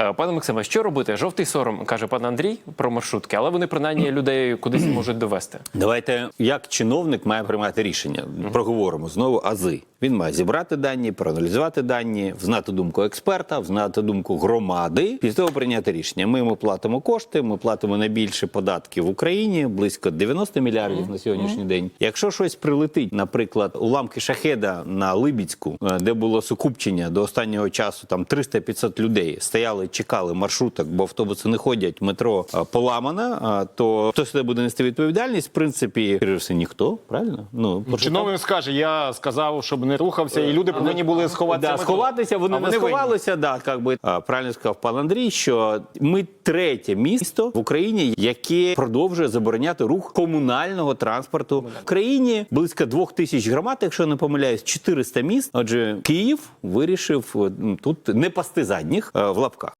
Е, Пане Максиме, що робити? Жовтий сором каже пан Андрій про маршрутки, але вони принаймні людей кудись можуть довести. Давайте як чиновник має приймати рішення. Проговоримо знову ази. Він має зібрати дані, проаналізувати дані, взнати думку експерта, взнати думку громади. Після того прийняти рішення. Ми йому платимо кошти. Ми платимо найбільше податків в Україні, близько 90 мільярдів на сьогоднішній день. Якщо щось прилетить, наприклад, уламки шахеда на Либіцьку, е, де було сукупчення до останнього часу, там 300-500 людей стояли, чекали маршруток, бо автобуси не ходять, метро е, поламано, е, то хто сюди буде нести відповідальність? В принципі, все, ніхто, правильно? Ну Чиновник скаже, я сказав, щоб не рухався, і люди повинні були сховатися. Да, сховатися, вони А не винні. сховалися. Да, як би а, правильно сказав пан Андрій, що ми третє місто в Україні, яке продовжує забороняти рух комунального транспорту в країні. Близько двох тисяч громад, якщо не помиляюсь, 400 міст. Отже, Київ вирішив е, тут не пасти задніх е, в лапках.